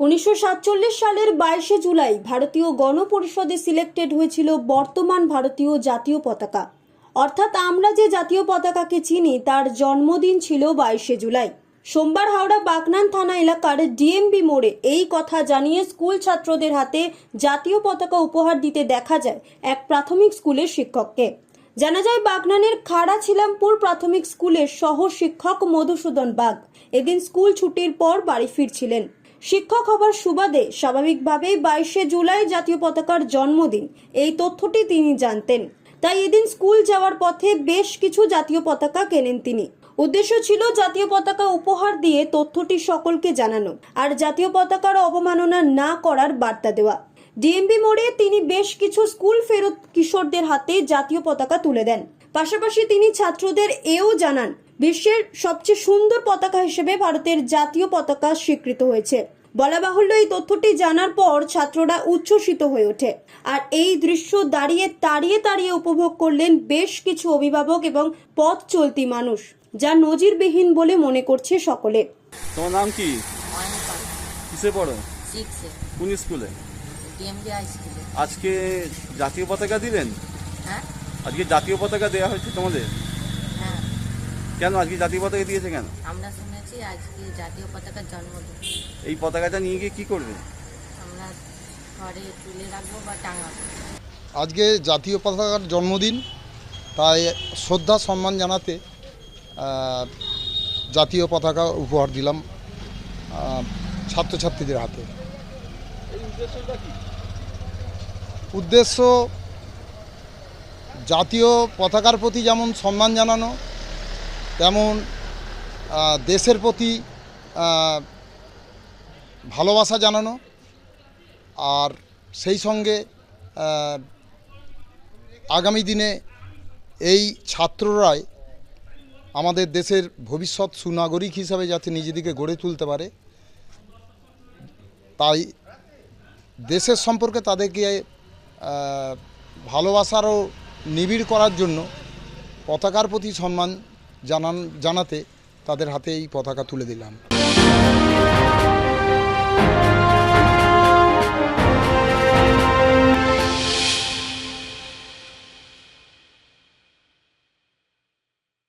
উনিশশো সাতচল্লিশ সালের বাইশে জুলাই ভারতীয় গণপরিষদে সিলেক্টেড হয়েছিল বর্তমান ভারতীয় জাতীয় পতাকা। অর্থাৎ আমরা যে জাতীয় পতাকাকে চিনি, তার জন্মদিন ছিল বাইশে জুলাই। সোমবার হাওড়া বাগনান থানা এলাকার ডিএমবি মোড়ে এই কথা জানিয়ে স্কুল ছাত্রদের হাতে জাতীয় পতাকা উপহার দিতে দেখা যায় এক প্রাথমিক স্কুলের শিক্ষককে। জানা যায়, বাগনানের খাড়া ছিলামপুর প্রাথমিক স্কুলের সহ শিক্ষক মধুসূদন বাগ এদিন স্কুল ছুটির পর বাড়ি ফিরছিলেন। শিক্ষক হবার সুবাদে স্বাভাবিকভাবেই বাইশে জুলাই জাতীয় পতাকার জন্মদিন। এই তথ্যটি তিনি জানতেন। তাই এদিন স্কুল যাওয়ার পথে বেশ কিছু জাতীয় পতাকা কেনেন তিনি। উদ্দেশ্য ছিল জাতীয় পতাকা উপহার দিয়ে তথ্যটি সকলকে জানানো আর জাতীয় পতাকার অবমাননা না করার বার্তা দেওয়া। ডিএমবি মোড়ে তিনি বেশ কিছু স্কুল ফেরত কিশোরদের হাতে জাতীয় পতাকা তুলে দেন। পাশাপাশি তিনি ছাত্রদের এও জানান, বিশ্বের সবচেয়ে সুন্দর পতাকা হিসেবে ভারতের জাতীয় পতাকা স্বীকৃত হয়েছে। বলা বাহুল্য এই তথ্যটি জানার পর ছাত্ররা উচ্ছ্বসিত হয়ে ওঠে। আর এই দৃশ্য দাঁড়িয়ে তাড়িয়ে তাড়িয়ে উপভোগ করলেন বেশ কিছু অভিভাবক এবং পথ চলতি মানুষ যা নজিরবিহীন বলে মনে করছে সকলে। তোমার নাম কি? কিসে পড়ো? কোন স্কুলে? আজকে জাতীয় পতাকা দিলেন হ্যাঁ। আজকে জাতীয় পতাকা দেওয়া হয়েছে তোমাদের? কেন? আজকে জাতীয় পতাকা দিয়েছে কেন? আমরা শুনেছি আজকে জাতীয় পতাকার জন্মদিন। এই পতাকাটা নিয়ে গিয়ে কি করবে? আমরা ঘরে তুলে রাখব বা টাঙাবো। আজকে জাতীয় পতাকার জন্মদিন তাই শ্রদ্ধা সম্মান জানাতে জাতীয় পতাকা উপহার দিলাম ছাত্রছাত্রীদের হাতে। উদ্দেশ্য জাতীয় পতাকার প্রতি যেমন সম্মান জানানো তেমন দেশের প্রতি ভালোবাসা জানানো আর সেই সঙ্গে আগামী দিনে এই ছাত্ররাই আমাদের দেশের ভবিষ্যৎ সুনাগরিক হিসাবে যাতে নিজেদেরকে গড়ে তুলতে পারে, তাই দেশের সম্পর্কে তাদেরকে ভালোবাসারও নিবিড় করার জন্য পতাকার প্রতি সম্মান জানান জানাতে তাদের হাতে এই পতাকা তুলে দিলাম।